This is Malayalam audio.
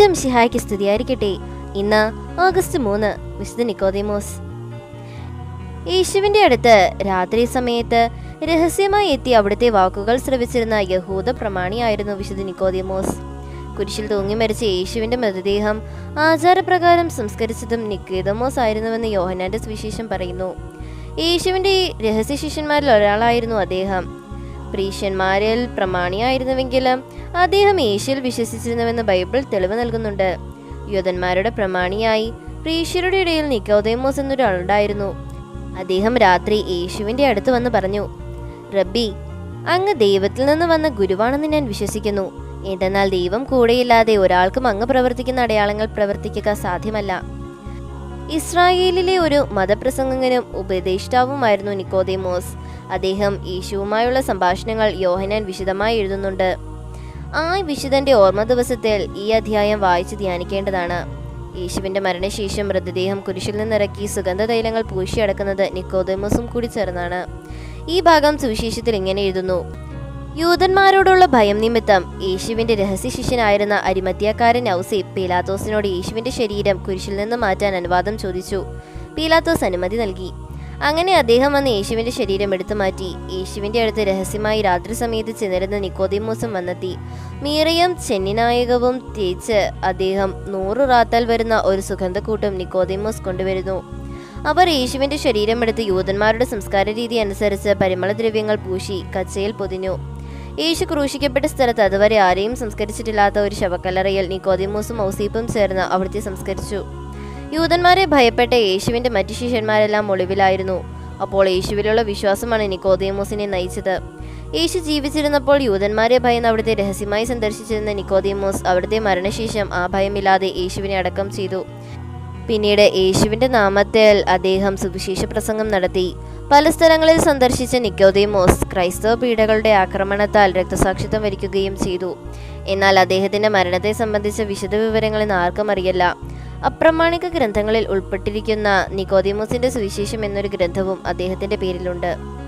ഈശം ഷിഹായ്ക്ക് സ്തുതിയായിരിക്കട്ടെ. ഇന്ന് ഓഗസ്റ്റ് മൂന്ന് വിശുദ്ധ നിക്കോദിമോസ്. യേശുവിന്റെ അടുത്ത് രാത്രി സമയത്ത് രഹസ്യമായി എത്തി അവിടുത്തെ വാക്കുകൾ ശ്രവിച്ചിരുന്ന യഹൂദ പ്രമാണിയായിരുന്നു വിശുദ്ധ നിക്കോദിമോസ്. കുരിശിൽ തൂങ്ങി മരിച്ച യേശുവിന്റെ മൃതദേഹം ആചാരപ്രകാരം സംസ്കരിച്ചതും നിക്കേതമോസ് ആയിരുന്നുവെന്ന് യോഹനാന്റെ സുവിശേഷം പറയുന്നു. യേശുവിന്റെ രഹസ്യ ശിഷ്യന്മാരിൽ ഒരാളായിരുന്നു അദ്ദേഹം. പ്രീഷ്യന്മാരിൽ പ്രമാണിയായിരുന്നുവെങ്കിലും അദ്ദേഹം യേശുവിൽ വിശ്വസിച്ചിരുന്നുവെന്ന് ബൈബിൾ തെളിവ് നൽകുന്നുണ്ട്. യൂതന്മാരുടെ പ്രമാണിയായി പ്രീഷ്യരുടെ ഇടയിൽ നിക്കോദേമോസ് എന്നൊരാളുണ്ടായിരുന്നു. അദ്ദേഹം രാത്രി യേശുവിന്റെ അടുത്ത് വന്ന് പറഞ്ഞു റബ്ബി അങ്ങ് ദൈവത്തിൽ നിന്ന് വന്ന ഗുരുവാണെന്ന് ഞാൻ വിശ്വസിക്കുന്നു. എന്തെന്നാൽ ദൈവം കൂടെയില്ലാതെ ഒരാൾക്കും അങ്ങ് പ്രവർത്തിക്കുന്ന അടയാളങ്ങൾ പ്രവർത്തിക്കുക സാധ്യമല്ല. ഇസ്രായേലിലെ ഒരു മതപ്രസംഗകനും ഉപദേഷ്ടാവുമായിരുന്നു നിക്കോദേമോസ്. അദ്ദേഹം യേശുവുമായുള്ള സംഭാഷണങ്ങൾ യോഹനാൻ വിശദമായി എഴുതുന്നുണ്ട്. ആ വിശുദ്ധന്റെ ഓർമ്മ ദിവസത്തിൽ ഈ അധ്യായം വായിച്ച് ധ്യാനിക്കേണ്ടതാണ്. യേശുവിന്റെ മരണശേഷം മൃതദേഹം കുരിശിൽ നിന്നിറക്കി സുഗന്ധ തൈലങ്ങൾ പൂശിയടക്കുന്നത് നിക്കോദേമോസും കൂടി ചേർന്നാണ്. ഈ ഭാഗം സുവിശേഷത്തിൽ ഇങ്ങനെ എഴുതുന്നു. യൂതന്മാരോടുള്ള ഭയം നിമിത്തം യേശുവിന്റെ രഹസ്യ ശിഷ്യനായിരുന്ന അരിമത്യക്കാരൻ ഔസി പീലാത്തോസിനോട് യേശുവിന്റെ ശരീരം കുരിശിൽ നിന്ന് മാറ്റാൻ അനുവാദം ചോദിച്ചു. പീലാത്തോസ് അനുമതി നൽകി. അങ്ങനെ അദ്ദേഹം വന്ന് യേശുവിന്റെ ശരീരം എടുത്തു മാറ്റി. യേശുവിന്റെ അടുത്ത് രഹസ്യമായി രാത്രി സമയത്ത് ചെന്നിരുന്ന നിക്കോതിമോസും വന്നെത്തി. മീറയും ചെന്നിനായകവും തേച്ച് അദ്ദേഹം നൂറ് റാത്താൽ വരുന്ന ഒരു സുഗന്ധക്കൂട്ടും നിക്കോതിമോസ് കൊണ്ടുവരുന്നു. അവർ യേശുവിന്റെ ശരീരം ശരീരമെടുത്ത് യൂതന്മാരുടെ സംസ്കാര രീതി അനുസരിച്ച് പരിമളദ്രവ്യങ്ങൾ പൂശി കച്ചയിൽ പൊതിഞ്ഞു. യേശു ക്രൂശിക്കപ്പെട്ട സ്ഥലത്ത് അതുവരെ ആരെയും സംസ്കരിച്ചിട്ടില്ലാത്ത ഒരു ശവക്കല്ലറയിൽ നിക്കോദിമോസും ഔസീപ്പും ചേർന്ന് അവിടുത്തെ സംസ്കരിച്ചു. യൂതന്മാരെ ഭയപ്പെട്ട യേശുവിന്റെ മറ്റു ശിഷ്യന്മാരെല്ലാം ഒളിവിലായിരുന്നു. അപ്പോൾ യേശുവിലുള്ള വിശ്വാസമാണ് നിക്കോതിമോസിനെ നയിച്ചത്. യേശു ജീവിച്ചിരുന്നപ്പോൾ യൂതന്മാരെ ഭയന്ന് അവിടുത്തെ രഹസ്യമായി സന്ദർശിച്ചിരുന്ന നിക്കോതിമോസ് അവിടുത്തെ മരണശേഷം ആ ഭയമില്ലാതെ യേശുവിനെ അടക്കം ചെയ്തു. പിന്നീട് യേശുവിന്റെ നാമത്തിൽ അദ്ദേഹം സുവിശേഷ പ്രസംഗം നടത്തി. പല സ്ഥലങ്ങളിൽ സന്ദർശിച്ച നിക്കോദേമോസ് ക്രൈസ്തവ പീഡകളുടെ ആക്രമണത്താൽ രക്തസാക്ഷിത്വം വരിക്കുകയും ചെയ്തു. എന്നാൽ അദ്ദേഹത്തിന്റെ മരണത്തെ സംബന്ധിച്ച വിശദ വിവരങ്ങൾ ഇന്ന് ആർക്കും അറിയില്ല. അപ്രമാണിക ഗ്രന്ഥങ്ങളിൽ ഉൾപ്പെട്ടിരിക്കുന്ന നിക്കോദിമോസിന്റെ സുവിശേഷം എന്നൊരു ഗ്രന്ഥവും അദ്ദേഹത്തിന്റെ പേരിലുണ്ട്.